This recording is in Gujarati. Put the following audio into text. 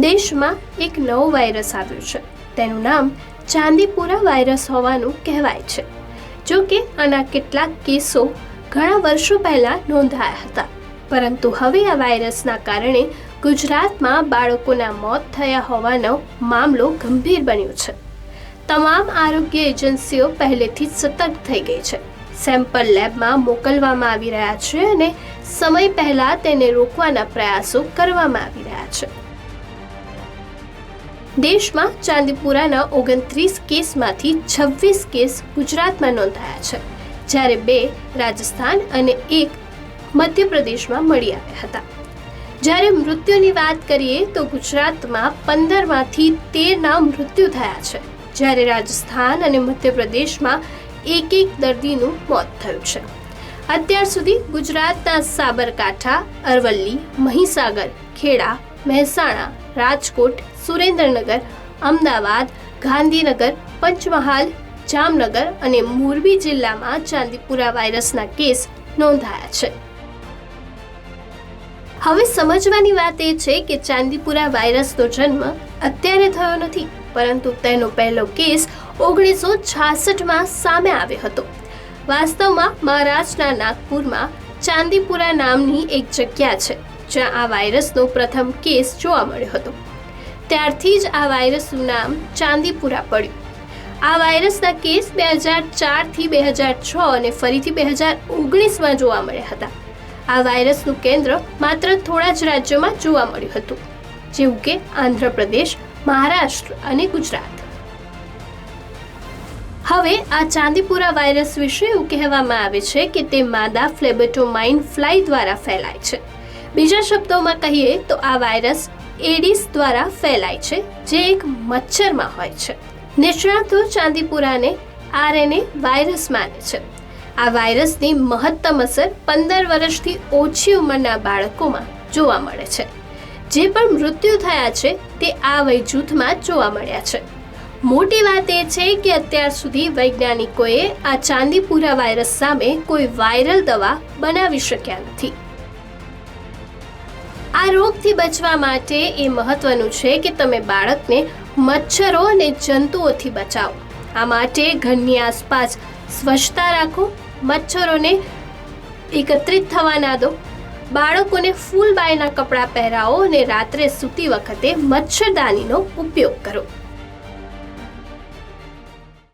દેશમાં એક નવો વાયરસ આવ્યો છે. તેનું નામ ચાંદીપુરા વાયરસ હોવાનું કહેવાય છે. જો કે આના કેટલાક કેસો ઘણા વર્ષો પહેલાં નોંધાયા હતા. પરંતુ હવે આ વાયરસના કારણે ગુજરાતમાં બાળકોના મોત થયા હોવાનો મામલો ગંભીર બન્યો છે. તમામ આરોગ્ય એજન્સીઓ પહેલેથી જ સતર્ક થઈ ગઈ છે. સેમ્પલ લેબમાં મોકલવામાં આવી રહ્યા છે અને સમય પહેલાં તેને રોકવાના પ્રયાસો કરવામાં આવી રહ્યા છે. દેશમાં ચાંદીપુરાના ઓગણત્રીસ કેસમાંથી છવ્વીસ કેસ ગુજરાતમાં નોંધાયા છે, જ્યારે બે રાજસ્થાન અને એક મધ્યપ્રદેશમાં મળી આવ્યા હતા. જ્યારે મૃત્યુની વાત કરીએ તો ગુજરાતમાં પંદરમાંથી તેરના મૃત્યુ થયા છે, જ્યારે રાજસ્થાન અને મધ્યપ્રદેશમાં એક એક દર્દીનું મોત થયું છે. અત્યાર સુધી ગુજરાતના સાબરકાંઠા, અરવલ્લી, મહીસાગર, ખેડા મહેસાણા, રાજકોટ, સુરેન્દ્રનગર, અમદાવાદ, ગાંધીનગર, પંચમહાલ, જામનગર અને મોરબી જિલ્લામાં ચાંદીપુરા વાયરસના કેસ નોંધાયા છે. હવે સમજવાની વાત એ છે કે ચાંદીપુરા વાયરસનો જન્મ અત્યારે થયો નથી, પરંતુ તેનો પહેલો કેસ ઓગણીસો છાસઠમાં સામે આવ્યો હતો. વાસ્તવમાં મહારાષ્ટ્રના નાગપુરમાં ચાંદીપુરા નામની એક જગ્યા છે. જ્યાં આ વાયરસનો પ્રથમ કેસ જોવા મળ્યો હતો. ત્યારથી જ આ વાયરસનું નામ ચાંદીપુરા પડ્યું. આ વાયરસના કેસ બે હજાર ચારથી બે હજાર છ અને ફરીથી બે હજાર ઓગણીસમાં જોવા મળ્યા હતા. આ વાયરસનું કેન્દ્ર માત્ર થોડા જ રાજ્યોમાં જોવા મળ્યું હતું, જેવું કે આંધ્રપ્રદેશ, મહારાષ્ટ્ર અને ગુજરાત. હવે આ ચાંદીપુરા વાયરસ વિશે એવું કહેવામાં આવે છે કે તે માદા ફ્લેબેટોમાઇન ફ્લાય દ્વારા ફેલાય છે. બીજા શબ્દોમાં કહીએ તો આ વાયરસ એડિસ દ્વારા ફેલાય છે, જે એક મચ્છરમાં હોય છે. નિષ્ણાતો ચાંદીપુરાને આરએનએ વાયરસ માને છે. આ વાયરસની મહત્તમ અસર પંદર વર્ષથી ઓછી ઉંમરના બાળકોમાં જોવા મળે છે. જે પણ મૃત્યુ થયા છે, તે આ વય જૂથમાં જોવા મળ્યા છે. મોટી વાત એ છે કે અત્યાર સુધી વૈજ્ઞાનિકોએ આ ચાંદીપુરા વાયરસ સામે કોઈ વાયરલ દવા બનાવી શક્યા નથી. આ રોગથી બચવા માટે એ મહત્વનું છે કે તમે બાળકને મચ્છરો અને જંતુઓથી બચાવો. આ માટે ઘરની આસપાસ સ્વચ્છતા રાખો, મચ્છરોને એકત્રિત થવા ના દો, બાળકોને ફૂલ બાયના કપડાં પહેરાવો અને રાત્રે સૂતી વખતે મચ્છરદાનીનો ઉપયોગ કરો.